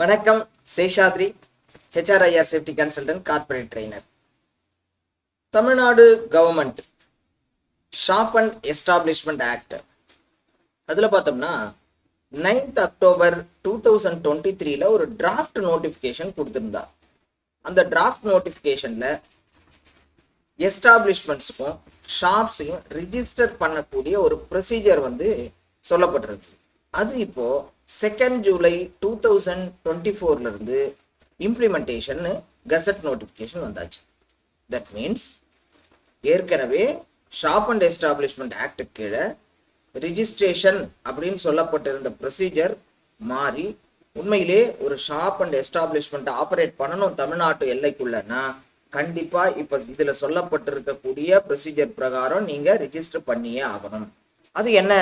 வணக்கம் Seshadri HR IR safety consultant corporate trainer Tamil Nadu government shop and establishment act அதில் பார்த்தோம்னா ninth October two thousand twenty த்ரீல ஒரு draft notification கொடுத்துருந்தா. அந்த டிராஃப்ட் நோட்டிஃபிகேஷனில் எஸ்டாப்ளிஷ்மெண்ட்ஸுக்கும் ஷாப்ஸையும் ரிஜிஸ்டர் பண்ணக்கூடிய ஒரு ப்ரொசீஜர் வந்து சொல்லப்பட்டிருக்கு. அது இப்போது second July two thousand twenty ஃபோர்லேருந்து implementation gazette notification வந்தாச்சு. தட் மீன்ஸ் ஏற்கனவே ஷாப் அண்ட் எஸ்டாப்ளிஷ்மெண்ட் ஆக்டு கீழே ரிஜிஸ்ட்ரேஷன் அப்படின்னு சொல்லப்பட்டிருந்த ப்ரொசீஜர் மாறி உண்மையிலே ஒரு ஷாப் அண்ட் எஸ்டாப்ளிஷ்மெண்ட் ஆப்ரேட் பண்ணணும் தமிழ்நாட்டு எல்லைக்குள்ளனா கண்டிப்பாக இப்போ இதில் சொல்லப்பட்டிருக்கக்கூடிய ப்ரொசீஜர் பிரகாரம் நீங்கள் ரிஜிஸ்டர் பண்ணியே ஆகணும். அது என்ன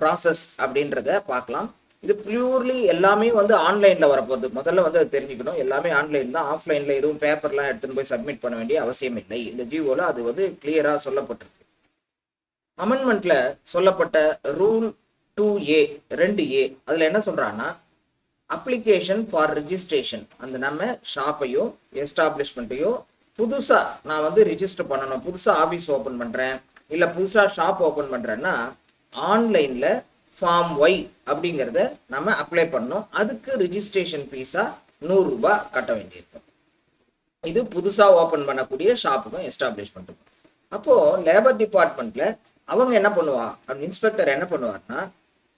ப்ராசஸ் அப்படின்றத பார்க்கலாம். இது பியூர்லி எல்லாமே வந்து ஆன்லைனில் வரப்போகுது. முதல்ல வந்து அது தெரிஞ்சுக்கணும். எல்லாமே ஆன்லைன் தான். ஆஃப்லைனில் எதுவும் பேப்பர்லாம் எடுத்துன்னு போய் சப்மிட் பண்ண வேண்டிய அவசியம் இல்லை. இந்த ஜியோவில் அது வந்து கிளியராக சொல்லப்பட்டிருக்கு. அமெண்ட்மெண்ட்டில் சொல்லப்பட்ட ரூல் டூ ஏ ரெண்டு ஏ அதில் என்ன சொல்கிறான்னா அப்ளிகேஷன் ஃபார் ரிஜிஸ்ட்ரேஷன் அந்த நம்ம ஷாப்பையோ எஸ்டாப்ளிஷ்மெண்ட்டையோ புதுசாக நான் வந்து ரிஜிஸ்டர் பண்ணணும். புதுசாக ஆஃபீஸ் ஓப்பன் பண்ணுறேன் இல்லை புதுசாக ஷாப் ஓப்பன் பண்ணுறேன்னா ஆன்லைனில் ஃபார்ம் ஒய் அப்படிங்கிறத நம்ம அப்ளை பண்ணோம். அதுக்கு ரிஜிஸ்ட்ரேஷன் ஃபீஸாக நூறுரூபா கட்ட வேண்டியிருக்கும். இது புதுசாக ஓப்பன் பண்ணக்கூடிய ஷாப்புக்கும் எஸ்டாப்ளிஷ்மெண்ட்டுக்கும் அப்போது லேபர் டிபார்ட்மெண்ட்டில் அவங்க என்ன பண்ணுவா? இன்ஸ்பெக்டர் என்ன பண்ணுவார்னா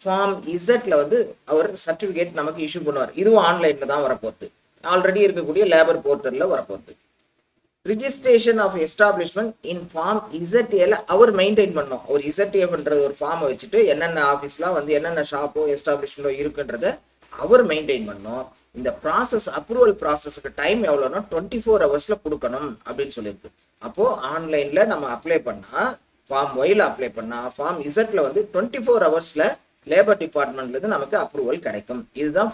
ஃபார்ம் இசட்டில் வந்து அவர் சர்டிஃபிகேட் நமக்கு இஷ்யூ பண்ணுவார். இதுவும் ஆன்லைனில் தான் வரப்போகுது. ஆல்ரெடி இருக்கக்கூடிய லேபர் போர்ட்டலில் வரப்போகுது. Registration of establishment in form இசட்ஏல அவர் மெயின்டைன் பண்ணோம். ஒரு இசட்ஏ பண்றது ஒரு ஃபார்மை வச்சுட்டு என்னென்ன ஆஃபீஸ்லாம் வந்து என்னென்ன ஷாப்போ எஸ்டாப்ளிஷ்மெண்ட்டோ இருக்குன்றத அவர் மெயின்டைன் பண்ணோம். இந்த ப்ராசஸ் அப்ரூவல் ப்ராசஸ்க்கு டைம் எவ்வளோனா டுவெண்ட்டி ஃபோர் ஹவர்ஸில் கொடுக்கணும் அப்படின்னு சொல்லியிருக்கு. அப்போது ஆன்லைனில் நம்ம அப்ளை பண்ணால் ஃபார்ம் ஒயில் அப்ளை பண்ணால் ஃபார்ம் இசட்டில் வந்து டுவெண்ட்டி ஃபோர் ஹவர்ஸில் லேபர் டிபார்ட்மெண்ட்லேருந்து நமக்கு அப்ரூவல் கிடைக்கும். இதுதான்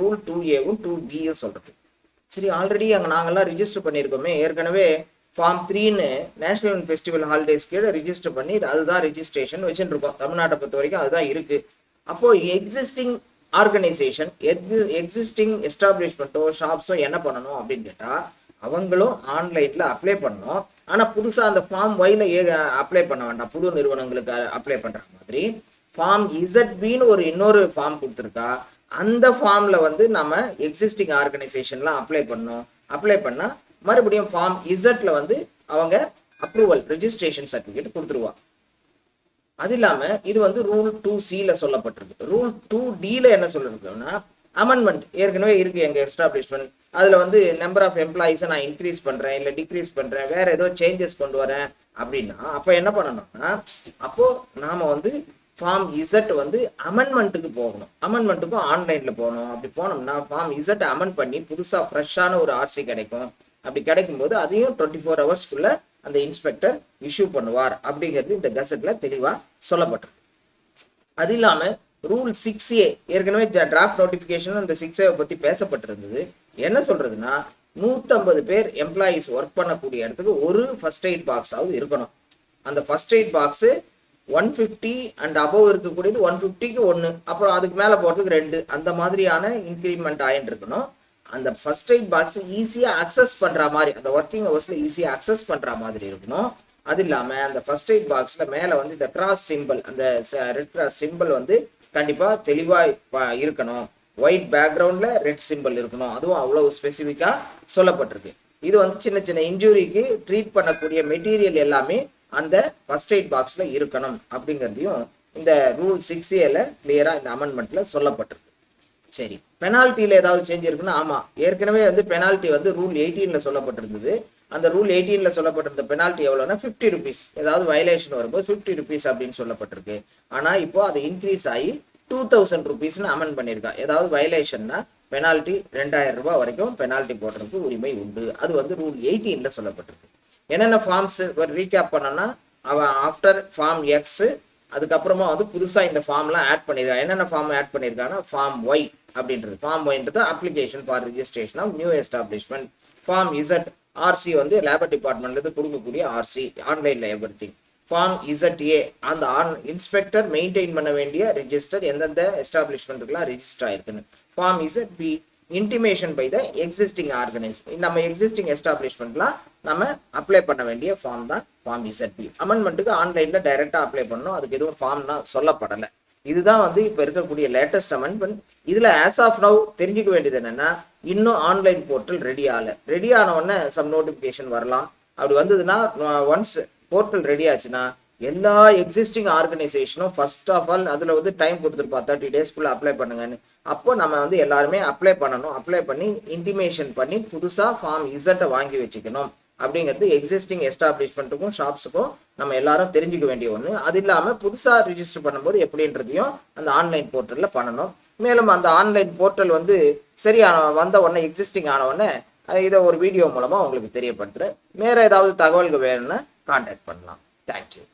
ரூல் டூ ஏவும் டூ பியும் சொல்கிறது சரி ஆல்ரெடி அங்கே நாங்கள்லாம் ரிஜிஸ்டர் பண்ணியிருக்கோமே. ஏற்கனவே ஃபார்ம் த்ரீன்னு நேஷனல் ஃபெஸ்டிவல் ஹாலிடேஸ் கீழே ரிஜிஸ்டர் பண்ணி அதுதான் ரிஜிஸ்ட்ரேஷன் வச்சுட்டு இருக்கோம் தமிழ்நாட்டை பொறுத்த வரைக்கும் அதுதான் இருக்குது அப்போது எக்ஸிஸ்டிங் ஆர்கனைசேஷன் எக்ஸிஸ்டிங் எஸ்டாப்ளிஷ்மெண்ட்டோ ஷாப்ஸோ என்ன பண்ணணும் அப்படின்னு கேட்டால் அவங்களும் ஆன்லைனில் அப்ளை பண்ணோம் ஆனால் புதுசாக அந்த ஃபார்ம் ஒயில் ஏ அப்ளை பண்ண வேண்டாம். புது நிறுவனங்களுக்கு அப்ளை பண்ணுற மாதிரி. ஃபார்ம் இசட்பின்னு ஒரு இன்னொரு ஃபார்ம் கொடுத்துருக்கா. அந்த ஃபார்மில் வந்து நம்ம எக்ஸிஸ்டிங் ஆர்கனைசேஷன்லாம் அப்ளை பண்ணோம் அப்ளை பண்ணால் மறுபடியும் ஃபார்ம் இசட்டில் வந்து அவங்க அப்ரூவல் ரிஜிஸ்ட்ரேஷன் சர்டிஃபிகேட் கொடுத்துருவா. அது இல்லாமல் இது வந்து ரூல் டூ சியில் சொல்லப்பட்டிருக்கு. ரூல் டூ டியில் என்ன சொல்லிருக்குன்னா அமெண்ட்மெண்ட் ஏற்கனவே இருக்குது எங்கள் எஸ்டாப்ளிஷ்மெண்ட் அதில் வந்து நம்பர் ஆஃப் எம்ப்ளாயீஸை நான் இன்க்ரீஸ் பண்ணுறேன் இல்லை டிக்ரீஸ் பண்ணுறேன் வேறு ஏதோ சேஞ்சஸ் கொண்டு வரேன் அப்படின்னா அப்போ என்ன பண்ணணும்னா அப்போது நாம் வந்து ஃபார்ம் இசட் வந்து அமெண்ட்மெண்ட்டுக்கு போகணும். அமெண்ட்மெண்ட்டுக்கும் ஆன்லைனில் போகணும். அப்படி போனோம்னா ஃபார்ம் இசட் அமெண்ட் பண்ணி புதுசாக ஃப்ரெஷ்ஷான ஒரு ஆர்சி கிடைக்கும். அப்படி கிடைக்கும்போது அதையும் டுவெண்ட்டி ஃபோர் ஹவர்ஸ்க்குள்ள அந்த இன்ஸ்பெக்டர் இஷ்யூ பண்ணுவார். அப்படிங்கிறது இந்த கசட்டில் தெளிவாக சொல்லப்பட்டிருக்கு. அது இல்லாமல் ரூல் சிக்ஸ் ஏ ஏற்கனவே டிராஃப்ட் நோட்டிஃபிகேஷன் அந்த சிக்ஸ் ஏவை பற்றி பேசப்பட்டிருந்தது. என்ன சொல்கிறதுன்னா நூற்றம்பது பேர் எம்ப்ளாயீஸ் ஒர்க் பண்ணக்கூடிய இடத்துக்கு ஒரு ஃபர்ஸ்ட் எய்ட் பாக்ஸாவது இருக்கணும். அந்த first aid box one fifty and above இருக்கக்கூடியது ஒன் ஃபிஃப்டிக்கு ஒன்று அப்புறம் அதுக்கு மேலே போகிறதுக்கு ரெண்டு. அந்த மாதிரியான இன்க்ரிமெண்ட் ஆயின்னு இருக்கணும். அந்த ஃபர்ஸ்ட் எய்ட் பாக்ஸ் ஈஸியாக அக்சஸ் பண்ணுற மாதிரி அந்த ஒர்க்கிங் ஹவர்ஸில் ஈஸியாக அக்சஸ் பண்ணுற மாதிரி இருக்கணும். அது இல்லாமல் அந்த ஃபர்ஸ்ட் எய்ட் பாக்ஸில் மேலே வந்து இந்த கிராஸ் சிம்பிள் அந்த ரெட் கிராஸ் சிம்பிள் வந்து கண்டிப்பாக தெளிவாக இருக்கணும். ஒயிட் பேக்ரவுண்டில் ரெட் சிம்பிள் இருக்கணும். அதுவும் அவ்வளோ ஸ்பெசிஃபிக்காக சொல்லப்பட்டிருக்கு. இது வந்து சின்ன சின்ன இன்ஜுரிக்கு ட்ரீட் பண்ணக்கூடிய மெட்டீரியல் எல்லாமே அந்த ஃபர்ஸ்ட் எய்ட் பாக்ஸில் இருக்கணும் அப்படிங்கிறதையும் இந்த ரூல் சிக்ஸ் ஏல கிளியராக இந்த அமெண்ட்மெண்ட்டில் சொல்லப்பட்டிருக்கு. சரி. பெனால்ட்டியில் ஏதாவது சேஞ்ச் இருக்குன்னா ஆமாம் ஏற்கனவே வந்து பெனால்ட்டி வந்து ரூல் எயிட்டீனில் சொல்லப்பட்டிருந்தது. அந்த ரூல் எயிட்டீனில் சொல்லப்பட்டிருந்த பெனால்ட்டி எவ்வளோனா ஃபிஃப்டி ருபீஸ் ஏதாவது வயலேஷன் வரும்போது ஃபிஃப்டி ருபீஸ் அப்படின்னு சொல்லப்பட்டிருக்கு. ஆனால் இப்போ அது இன்க்ரீஸ் ஆகி டூ தௌசண்ட் ருபீஸ்னு அமெண்ட் பண்ணியிருக்கா. ஏதாவது வயலேஷன்னா பெனால்ட்டி ரெண்டாயிரம் ரூபாய் வரைக்கும் பெனால்ட்டி போடுறதுக்கு உரிமை உண்டு. அது வந்து ரூல் எயிட்டீனில் சொல்லப்பட்டிருக்கு. என்னென்ன ஃபார்ம்ஸ் ஒரு ரீகேப் பண்ணோன்னா அவன் ஆஃப்டர் ஃபார்ம் எக்ஸு அதுக்கப்புறமா வந்து புதுசாக இந்த ஃபார்ம்லாம் ஆட் பண்ணியிருக்கான் என்னென்ன ஃபார்ம் ஆட் பண்ணியிருக்காங்கன்னா ஃபார்ம் ஒய் அப்படின்றது. Form ஒய்ன்றது application for registration of new establishment form Z RC வந்து லேபர் டிபார்ட்மெண்ட்லேருந்து கொடுக்கக்கூடிய ஆர்சி ஆன்லைனில் எவ்ரி திங் ஃபார்ம் இசட்ஏ அந்த ஆன் இன்ஸ்பெக்டர் மெயின்டைன் பண்ண வேண்டிய ரிஜிஸ்டர் எந்தெந்த எஸ்டாப்ளிஷ்மெண்ட்டுக்கெலாம் ரிஜிஸ்டர் ஆயிருக்குன்னு. Form Z B intimation by the existing organise நம்ம எக்ஸிஸ்டிங் எஸ்டாப்ளிஷ்மெண்ட்லாம் நம்ம அப்ளை பண்ண வேண்டிய ஃபார்ம் தான் ஃபார்ம் இசட்பி அமெண்ட்மெண்ட்டுக்கு ஆன்லைனில் டைரெக்டாக அப்ளை பண்ணணும். அதுக்கு எதுவும் ஃபார்ம்னா சொல்லப்படலை. இதுதான் வந்து இப்போ இருக்கக்கூடிய லேட்டஸ்ட் அமெண்ட்மெண்ட் இதில் ஆஸ் ஆஃப் நவ் தெரிஞ்சுக்க வேண்டியது என்னென்னா இன்னும் ஆன்லைன் போர்ட்டல் ரெடி ஆகலை. ரெடி ஆன உடனே சம் நோட்டிஃபிகேஷன் வரலாம். அப்படி வந்ததுன்னா ஒன்ஸ் போர்ட்டல் ரெடி ஆச்சுன்னா எல்லா எக்ஸிஸ்டிங் ஆர்கனைசேஷனும் ஃபர்ஸ்ட் ஆஃப் ஆல் அதில் வந்து டைம் கொடுத்துருப்பா. தேர்ட்டி டேஸ்க்குள்ளே அப்ளை பண்ணுங்கன்னு. அப்போ நம்ம வந்து எல்லாருமே அப்ளை பண்ணணும். அப்ளை பண்ணி இன்டிமேஷன் பண்ணி புதுசாக ஃபார்ம் இசட்டை வாங்கி வச்சுக்கணும். அப்படிங்கிறது எக்ஸிஸ்டிங் எஸ்டாப்ளிஷ்மெண்ட்டுக்கும் ஷாப்ஸுக்கும் நம்ம எல்லாரும் தெரிஞ்சுக்க வேண்டிய ஒன்று அது இல்லாமல் புதுசாக ரிஜிஸ்டர் பண்ணும்போது எப்படின்றதையும் அந்த ஆன்லைன் போர்ட்டலில் பண்ணணும். மேலும் அந்த ஆன்லைன் போர்ட்டல் வந்து சரியான வந்த உடனே எக்ஸிஸ்டிங் ஆன உடனே இதை ஒரு வீடியோ மூலமாக உங்களுக்கு தெரியப்படுத்துகிறேன் வேறு ஏதாவது தகவல்கள் வேணும்னா கான்டாக்ட் பண்ணலாம். தேங்க்யூ